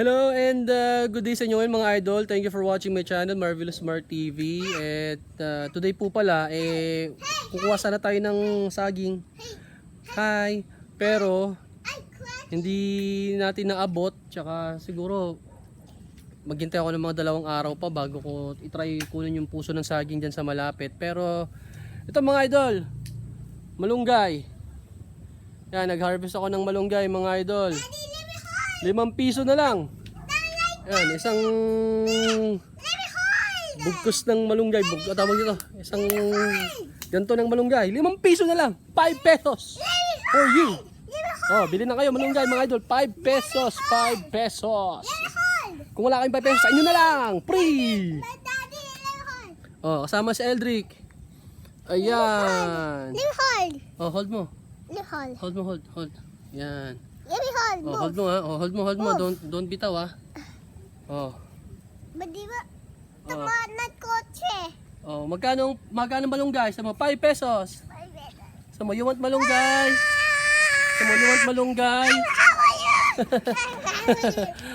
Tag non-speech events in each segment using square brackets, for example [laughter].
Hello and uh, good day sa inyo ngayon, mga idol. Thank you for watching my channel, Marvelous Smart TV. At uh, today po pala, eh, kukuha sana tayo ng saging. Hi! Pero, hindi natin naabot. Tsaka siguro, maghintay ako ng mga dalawang araw pa bago ko itry kunin yung puso ng saging dyan sa malapit. Pero, ito mga idol, malunggay. Yan, nag-harvest ako ng malunggay mga idol. Limang piso na lang. Yan, isang bugkos ng malunggay. Bug, ah, tawag dito. Isang ganto ng malunggay. Limang piso na lang. 5 pesos. For you. Oh, bili na kayo malunggay mga idol. 5 pesos. 5 pesos. Kung wala kayong 5 pesos, sa inyo na lang. Free. Oh, kasama si Eldrick. Ayan. Hold. Oh, hold mo. Hold mo, hold, hold. Yan. Hold. Oh, hold mo ha. Oh, hold mo, hold mo. Don't don't bitaw ha. Oh. Ba't di ba? Oh. Tumanat kotse. Oh, magkano magkano malunggay? Sa mo 5 pesos. Sa mo you want malunggay? Sa mo you want malunggay?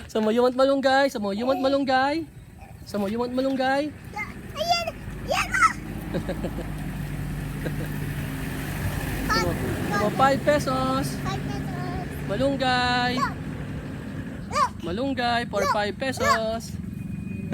Sa mo you want malunggay? Sa mo you want malunggay? Sa mo you want malunggay? Ayan! Yan mo! Sa mo, sa mo 5 pesos. Five pesos. [laughs] [laughs] Malunggay. Malunggay for 5 pesos. [laughs]